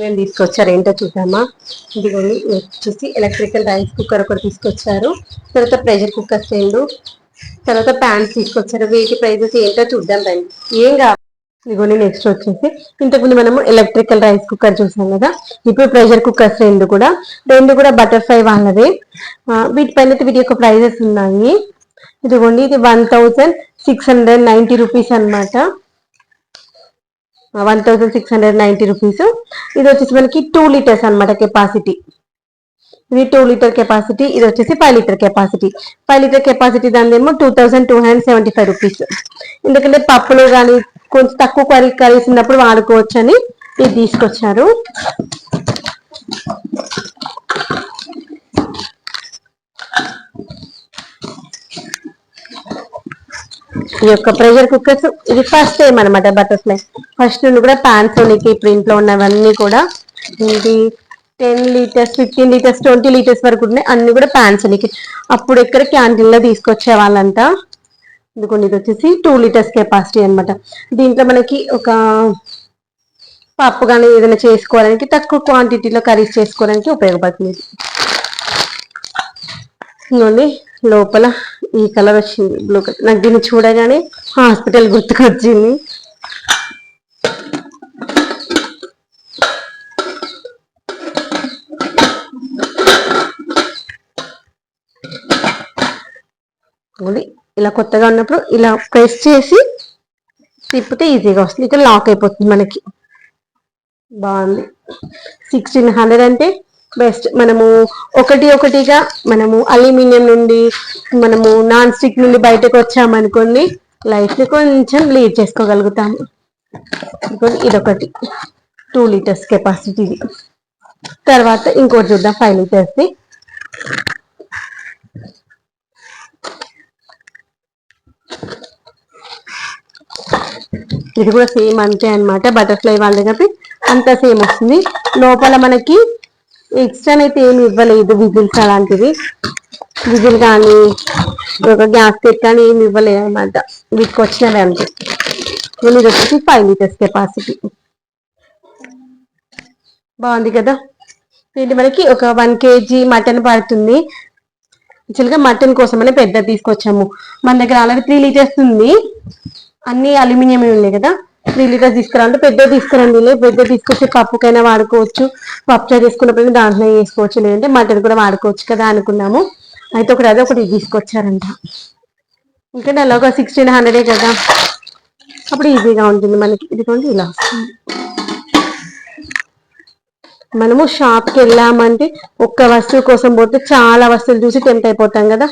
మేము తీసుకొచ్చారు? ఏంటో చూద్దామా? ఇదిగోండి వచ్చేసి ఎలక్ట్రికల్ రైస్ కుక్కర్ ఒకటి తీసుకొచ్చారు. తర్వాత ప్రెషర్ కుక్కర్స్ రెండు తర్వాత ప్యాన్స్ తీసుకొచ్చారు. వీటి ప్రైజెస్ ఏంటో చూద్దాం రండి. ఏం కావాలి ఇదిగోండి నెక్స్ట్ వచ్చేసి ఇంతకుముందు మనము ఎలక్ట్రికల్ రైస్ కుక్కర్ చూసాం కదా? ఇప్పుడు ప్రెషర్ కుక్కర్స్ రెండు కూడా రెండు కూడా బటర్ఫ్లై వాళ్ళవే. వీటిపైన వీటి యొక్క ప్రైజెస్ ఉన్నాయి. ఇదిగోండి ఇది one thousand six hundred ninety rupees అనమాట one thousand six hundred ninety rupees ఇది వచ్చేసి మనకి టూ లీటర్స్ అనమాట కెపాసిటీ ఇది టూ లీటర్ కెపాసిటీ ఇది వచ్చేసి five litre capacity five litre capacity దాని ఏమో two thousand two hundred seventy five rupees ఎందుకంటే పప్పులు కానీ కొంచెం తక్కువ కర్రీ కర్రీస్ ఉన్నప్పుడు వాడుకోవచ్చు అని ఇది తీసుకొచ్చారు. ఈ యొక్క ప్రెషర్ కుక్కర్స్ ఇది ఫస్ట్ టైం అనమాట బటర్ఫ్లై ఫస్ట్ నుండి కూడా ప్యాన్స్ ఉనికి ప్రింట్ ఉన్నవన్నీ కూడా ఇది ten litres fifteen litres twenty litres వరకు ఉన్నాయి అన్ని కూడా ప్యాన్స్ ఉనికి అప్పుడు ఎక్కడ క్యాంటీన్లో తీసుకొచ్చే వాళ్ళంతా ఎందుకంటే ఇది వచ్చేసి టూ లీటర్స్ కెపాసిటీ అనమాట దీంట్లో మనకి ఒక పప్పు కానీ ఏదైనా చేసుకోవడానికి తక్కువ క్వాంటిటీలో కర్రీస్ చేసుకోవడానికి ఉపయోగపడుతుంది. లోపల ఈ కలర్ వచ్చింది బ్లూ కలర్. నాకు దీన్ని చూడగానే హాస్పిటల్ గుర్తుకొచ్చింది. ఇలా కొత్తగా ఉన్నప్పుడు ఇలా ప్రెస్ చేసి తిప్పితే ఈజీగా వస్తుంది. ఇక్కడ లాక్ అయిపోతుంది మనకి. బాగుంది. సిక్స్టీన్ హండ్రెడ్ అంటే బెస్ట్ మనము ఒకటి ఒకటిగా మనము అల్యూమినియం నుండి మనము నాన్ స్టిక్ నుండి బయటకు వచ్చామనుకోండి లైఫ్ని కొంచెం లీడ్ చేసుకోగలుగుతాము. ఇదొకటి. టూ లీటర్స్ కెపాసిటీది తర్వాత ఇంకోటి చూద్దాం ఫైవ్ లీటర్స్ది ఇది కూడా సేమ్ అంతే అనమాట బటర్ఫ్లై వాళ్ళ కాబట్టి అంత సేమ్ వస్తుంది. లోపల మనకి ఎక్స్ట్రా అయితే ఏమి ఇవ్వలేదు విజిల్స్ అలాంటివి. విజిల్ కానీ ఒక గ్యాస్ పెట్ కానీ ఏమి ఇవ్వలేదు అనమాట వీటికి వచ్చినవి అంతే ఇది వచ్చేసి ఫైవ్ లీటర్స్ కెపాసిటీ బాగుంది కదా? ఇది మనకి ఒక వన్ కేజీ మటన్ పడుతుంది. యాక్చువల్గా మటన్ కోసమనే పెద్ద తీసుకొచ్చాము. మన దగ్గర ఆల్రెడీ త్రీ లీటర్స్ ఉంది. అన్ని అల్యూమినియం ఉన్నాయి కదా? త్రీ లీటర్స్ తీసుకురండి పెద్ద తీసుకురండి పెద్ద తీసుకొచ్చి పప్పుకైనా వాడుకోవచ్చు. పప్పు చారు చేసుకున్నప్పుడు దాంట్లో వేసుకోవచ్చు. లేదంటే మటన్ కూడా వాడుకోవచ్చు కదా అనుకున్నాము. అయితే ఒకటి అదే ఒకటి తీసుకొచ్చారంట. ఇంకా అలాగా సిక్స్టీన్ హండ్రెడే కదా. అప్పుడు ఈజీగా ఉంటుంది మనకి. ఇదిగోండి ఇలా. మనము షాప్కి వెళ్ళామంటే ఒక్క వస్తువు కోసం పోతే చాలా వస్తువులు చూసి టెంప్ట్ అయిపోతాం కదా.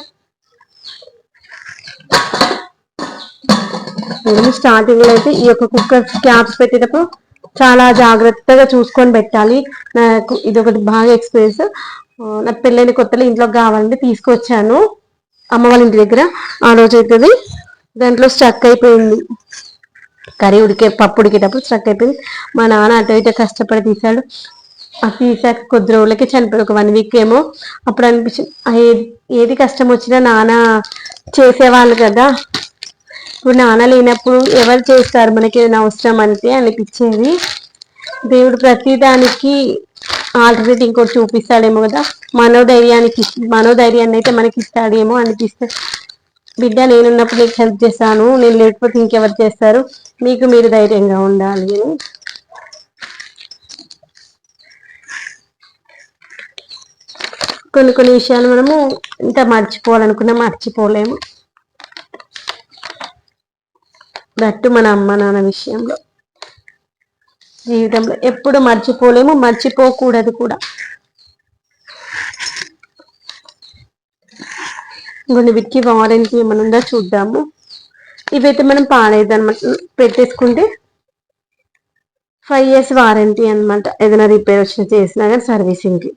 నేను స్టార్టింగ్లో అయితే ఈ యొక్క కుక్కర్ క్యాప్స్ పెట్టేటప్పుడు చాలా జాగ్రత్తగా చూసుకొని పెట్టాలి. నాకు ఇది ఒకటి బాగా ఎక్స్పీరియన్స్ నాకు పెళ్ళైన కొత్తలో ఇంట్లోకి కావాలంటే తీసుకొచ్చాను. అమ్మ వాళ్ళ ఇంటి దగ్గర. ఆ రోజు అవుతుంది దాంట్లో స్ట్రక్ అయిపోయింది. కర్రీ ఉడికే పప్పు ఉడికేటప్పుడు స్ట్రక్ అయిపోయింది. మా నాన్న అటు ఇటు కష్టపడి తీశాడు ఆ తీసాక కొద్ది రోజులకి చనిపోయి ఒక వన్ వీక్ ఏమో. అప్పుడు అనిపించింది ఏది కష్టం వచ్చినా నాన్న చేసేవాళ్ళు కదా. ఇప్పుడు నాన్న లేనప్పుడు ఎవరు చేస్తారు మనకి ఏదైనా అవసరం అంటే అనిపించేది. దేవుడు ప్రతిదానికి ఆల్టర్నేట్ ఇంకోటి చూపిస్తాడేమో కదా. మనోధైర్యానికి మనోధైర్యాన్ని అయితే మనకి ఇస్తాడేమో అనిపిస్తే. బిడ్డ నేనున్నప్పుడు నీకు హెల్ప్ చేస్తాను. నేను లేకపోతే ఇంకెవరు చేస్తారు? మీకు మీరు ధైర్యంగా ఉండాలి కొన్ని కొన్ని విషయాలు మనము ఇంత మర్చిపోవాలనుకున్నా మర్చిపోలేము. దట్టు మన అమ్మ నాన్న విషయంలో. జీవితంలో ఎప్పుడు మర్చిపోలేము మర్చిపోకూడదు కూడా. కొన్ని వీటికి వారంటీ ఏమైనా ఉందో చూద్దాము. ఇవైతే మనం పాడేదన్నమాట పెట్టేసుకుంటే ఫైవ్ ఇయర్స్ వారంటీ అనమాట ఏదైనా రిపేర్ వచ్చిన చేసినా కానీ సర్వీసింగ్కి.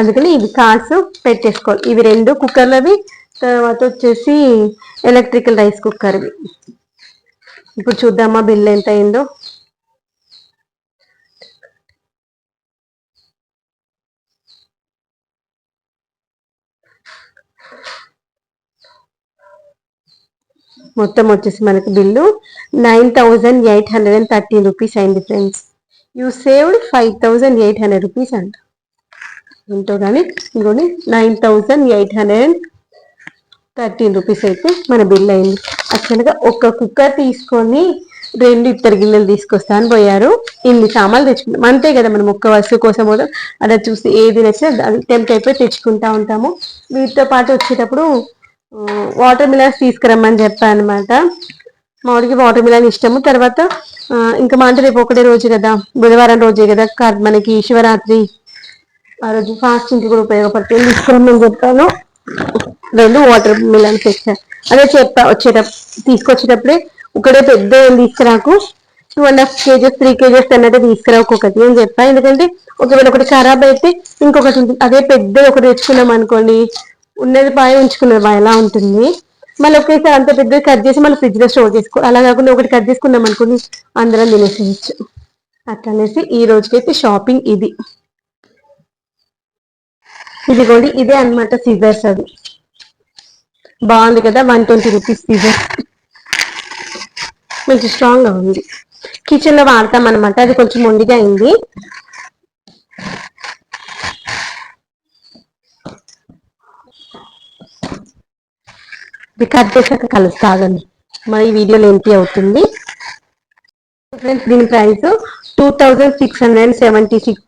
అందుకని ఇవి కార్డ్స్ పెట్టేసుకోవాలి. ఇవి రెండు కుక్కర్లవి తర్వాత వచ్చేసి ఎలక్ట్రికల్ రైస్ కుక్కర్వి. ఇప్పుడు చూద్దామా బిల్ ఎంత అయిందో? మొత్తం వచ్చేసి మనకి bill nine thousand eight hundred and thirteen rupees అయింది friends. You saved five thousand eight hundred rupees అంట. ఏంటో కానీ ఇంకోటి nine thousand eight hundred thirteen rupees అయితే మన బిల్ అయింది. యాక్చువల్గా ఒక కుక్కర్ తీసుకొని రెండు ఇద్దరు గిన్నెలు తీసుకొస్తా అని పోయారు. ఇన్ని సామాన్లు తెచ్చుకుంటాం. అంతే కదా మనం ఒక్క వస్తువు కోసం పోదాం. అలా చూసి ఏది నచ్చినా అది టెంప్ట్ అయిపోయి తెచ్చుకుంటా ఉంటాము. వీటితో పాటు వచ్చేటప్పుడు వాటర్ మిలన్స్ తీసుకురమ్మని చెప్పాను అనమాట మామిడికి వాటర్ మిలన్ ఇష్టము. తర్వాత ఇంకా మా అంటే రేపు ఒకటే రోజు కదా. బుధవారం రోజే కదా. మనకి శివరాత్రి. ఆ రోజు ఫాస్టింగ్ కూడా ఉపయోగపడుతుంది. తీసుకురమ్మని చెప్పాను. రెండు వాటర్ మిలన్ తెచ్చా. అదే చెప్పా వచ్చేటప్పుడు తీసుకొచ్చేటప్పుడే ఒకటే పెద్ద తీసుకురాకు. Two and half kgs three kgs అన్నట్టు తీసుకురా ఒక్కొక్కటి అని చెప్పా ఎందుకంటే ఒకవేళ ఒకటి ఖరాబ్ అయితే ఇంకొకటి ఉంటుంది అదే పెద్ద ఒకటి తెచ్చుకున్నాం అనుకోండి. ఉన్నది పాయ ఉంచుకున్నది పాయ ఎలా ఉంటుంది? మళ్ళీ ఒకేసారి అంత పెద్ద కట్ చేసి మళ్ళీ ఫ్రిడ్జ్లో స్టోర్ చేసుకో. అలా కాకుండా ఒకటి కట్ చేసుకున్నాం అనుకోండి అందరం తినేసేయచ్చు. అట్లనేసి ఈ రోజుకైతే షాపింగ్ ఇది. ఇదిగోండి ఇదే అనమాట సీజర్స్ అది. బాగుంది కదా వన్ ట్వంటీ రూపీస్ సీజర్ మంచి స్ట్రాంగ్గా ఉంది. కిచెన్లో వాడతాం అనమాట అది కొంచెం మొండిగా అయింది. ఇది కట్ చేశాక కలుస్తాగండి మరి ఈ వీడియోలో ఎంపీ అవుతుంది. ఫ్రెండ్స్ దీని price two thousand six hundred seventy six